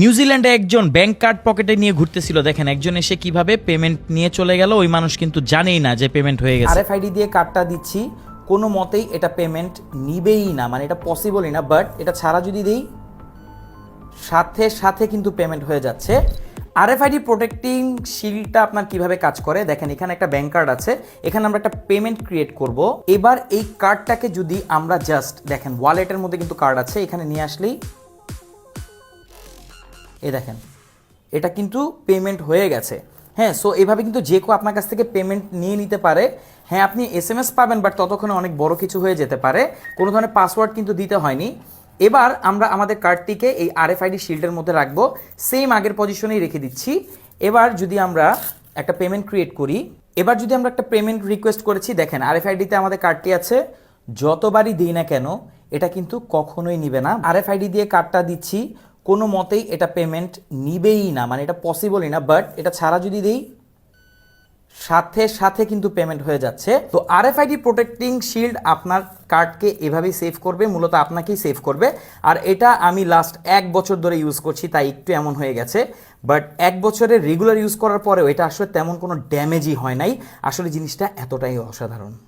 নিউজিল্যান্ডে একজন bank card পকেটে নিয়ে ঘুরতেছিল। দেখেন, একজন এসে কীভাবে পেমেন্ট নিয়ে চলে গেল, ওই মানুষ কিন্তু জানেই না যে পেমেন্ট হয়ে গেছে। আরএফআইডি দিয়ে কার্ডটা দিচ্ছি, কোনো মতেই এটা পেমেন্ট নিবেই না মানে এটা পসিবলই না বাট এটা ছাড়া যদি দিই, সাথে সাথে কিন্তু পেমেন্ট হয়ে যাচ্ছে। আরএফআইডি প্রোটেক্টিং শিলটা আপনার কীভাবে কাজ করে? দেখেন, এখানে একটা ব্যাংক কার্ড আছে, এখানে আমরা একটা পেমেন্ট ক্রিয়েট করব। এবার এই কার্ডটাকে যদি আমরা জাস্ট দেখেন ওয়ালেটের মধ্যে কিন্তু কার্ড আছে, এখানে নিয়ে আসলেই এই দেখেন, এটা কিন্তু পেমেন্ট হয়ে গেছে। হ্যাঁ সো এভাবে কিন্তু যে কেউ আপনার কাছ থেকে পেমেন্ট নিয়ে নিতে পারে হ্যাঁ আপনি এস এম এস পাবেন বাট ততক্ষণে অনেক বড় কিছু হয়ে যেতে পারে। কোনো ধরনের পাসওয়ার্ড কিন্তু দিতে হয়নি। এবার আমরা আমাদের কার্ডটিকে এই আর এফ আরএফআইডি শিল্ডের মধ্যে রাখব। সেম আগের পজিশনেই রেখে দিচ্ছি। এবার যদি আমরা একটা পেমেন্ট ক্রিয়েট করি, এবার যদি আমরা একটা পেমেন্ট রিকোয়েস্ট করেছি, দেখেন আর এফ আরএফআইডিতে আমাদের কার্ডটি আছে। যতবারই দিই না কেন, এটা কিন্তু কখনোই নিবে না। আর এফ আরএফআইডি দিয়ে কার্ডটা দিচ্ছি। কোনো মতেই এটা পেমেন্ট নিবেই না মানে এটা পসিবলই না বাট এটা ছাড়া যদি দিই, সাথে সাথে কিন্তু পেমেন্ট হয়ে যাচ্ছে। তো আরএফআইডি প্রোটেক্টিং শিল্ড আপনার কার্ডকে এভাবেই সেভ করবে, মূলত আপনাকেই সেভ করবে। আর এটা আমি লাস্ট এক বছর ধরে ইউজ করছি, তাই একটু এমন হয়ে গেছে। বাট এক বছরের রেগুলার ইউজ করার পরেও এটা আসলে তেমন কোনো ড্যামেজই হয় নাই। আসলে জিনিসটা এতটাই অসাধারণ।